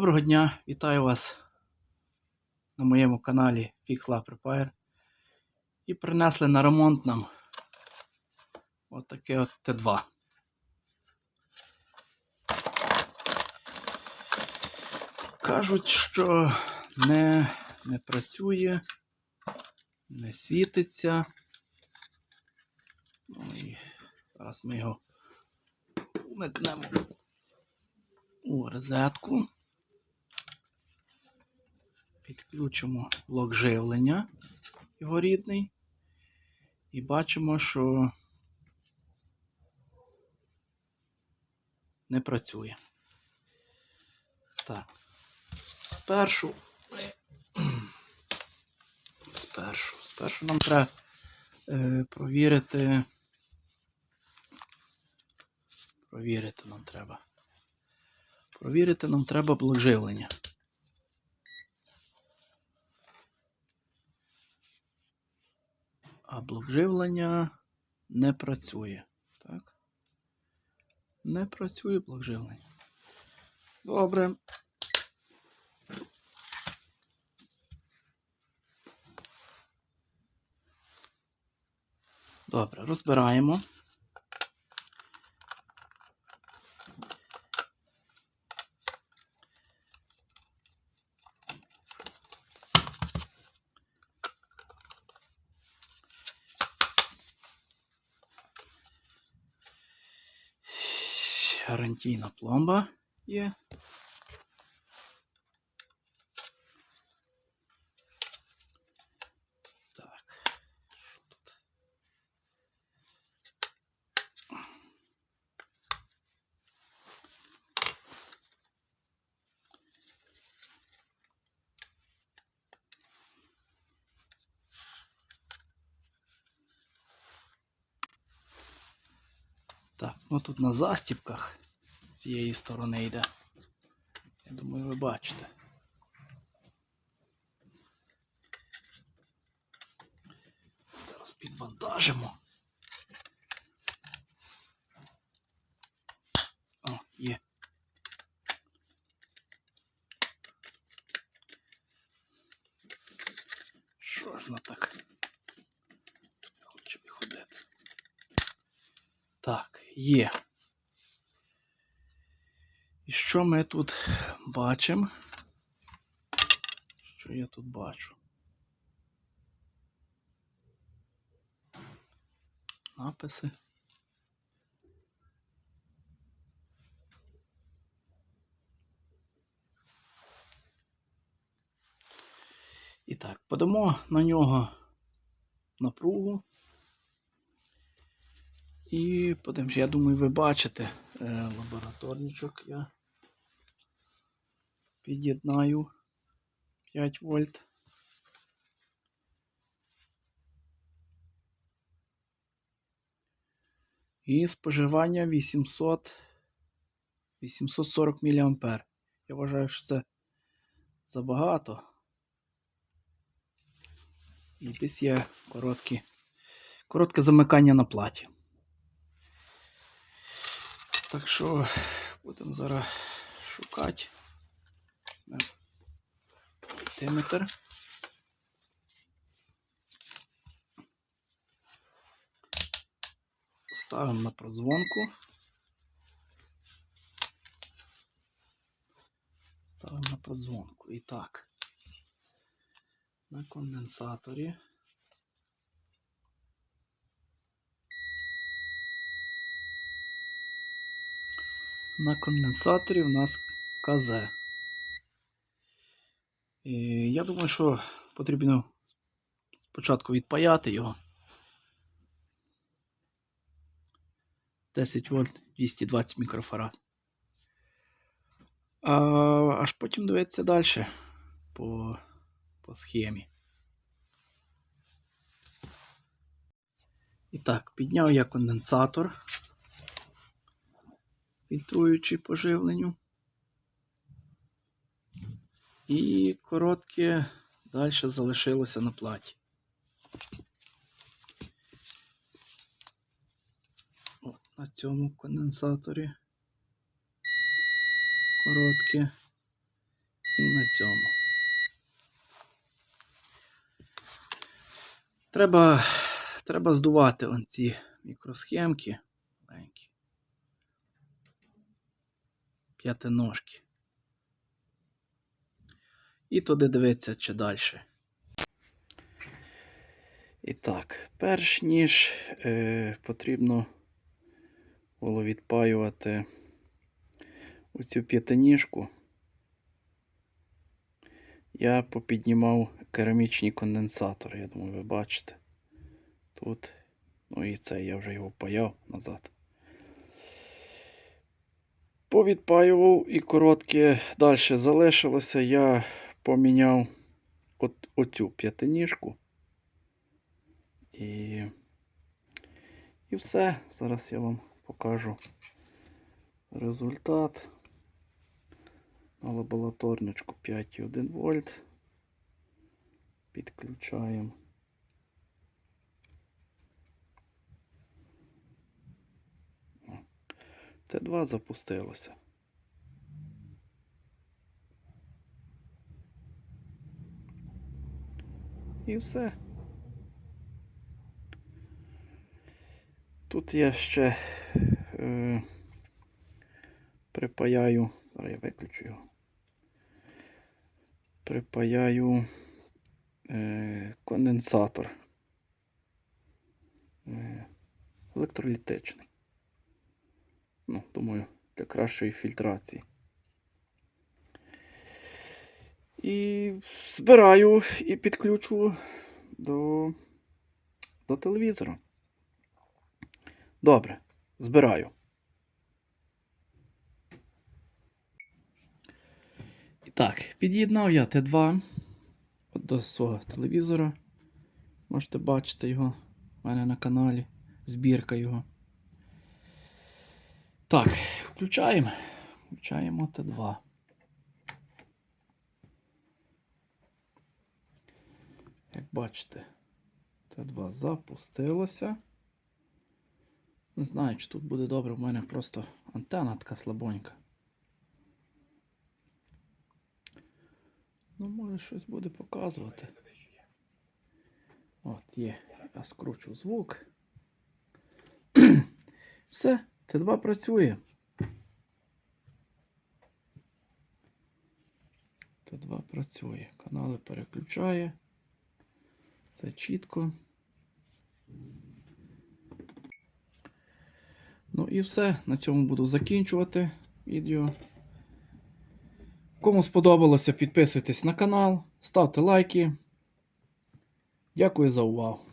Доброго дня, вітаю вас на моєму каналі Fix Lab Repair. І принесли на ремонт нам от от Т2. Кажуть, що не, не працює, не світиться. Ну і зараз ми його вмикнемо у розетку. Підключимо блок живлення його рідний. І бачимо, що не працює. Так. Спершу. Спершу. Спершу нам треба е, провірити. Провірити нам треба. Провірити нам треба блок живлення. А блок живлення не працює. Так? Не працює блок живлення. Добре. Добре, розбираємо. гарантійна пломба є. Так. що тут? Так, ну тут на застіпках Цієї сторони йде. Я думаю, ви бачите. Зараз підвантажимо. О, є. Що ж воно так? Хоче виходити. Так, є. Що ми тут бачимо? Що я тут бачу? Написи. І так, подамо на нього напругу. І подивимось, я думаю, ви бачите е, лабораторничок я під'єднаю 5 вольт. І споживання 800 840 мА. Я вважаю, що це забагато. І є короткі, коротке замикання на платі. Так що будемо зараз шукати. Візьмемо. Ставимо на прозвонку. Ставимо на прозвонку. І так. На конденсаторі. На конденсаторі у нас КЗ. Я думаю, що потрібно спочатку відпаяти його. 10 вольт 220 мікрофарад. А аж потім дивитися далі по, по схемі. І так, підняв я конденсатор фільтруючи по живленню. І коротке далі залишилося на платі. От, на цьому конденсаторі коротке. І на цьому. Треба, треба здувати он ці мікросхемки маленькі. П'ятиножки. І туди дивитися чи далі. І так, перш ніж е, потрібно було відпаювати оцю п'ятиніжку, я попіднімав керамічні конденсатори, я думаю, ви бачите. Тут, ну і це я вже його паяв назад. Повідпаював і коротке далі залишилося. Я поміняв от, оцю п'ятиніжку. І, і все. Зараз я вам покажу результат. На лабораторничку 5,1 вольт. Підключаємо. О, Т2 запустилося. І все. Тут я ще е, припаяю. Зараз я виключу його. Припаяю е, конденсатор. Е, електролітичний. Ну, думаю, для кращої фільтрації. І збираю і підключу до, до телевізора. Добре, збираю. І так, під'єднав я Т2 от до свого телевізора. Можете бачити його у мене на каналі. Збірка його. Так, включаємо. Включаємо Т2. Як бачите, Т2 запустилося. Не знаю, чи тут буде добре, в мене просто антенна така слабонька. Ну, може щось буде показувати. От є. Я скручу звук. Все, Т2 працює. Т2 працює. Канали переключає. Все чітко. Ну і все. На цьому буду закінчувати відео. Кому сподобалося, підписуйтесь на канал, ставте лайки. Дякую за увагу.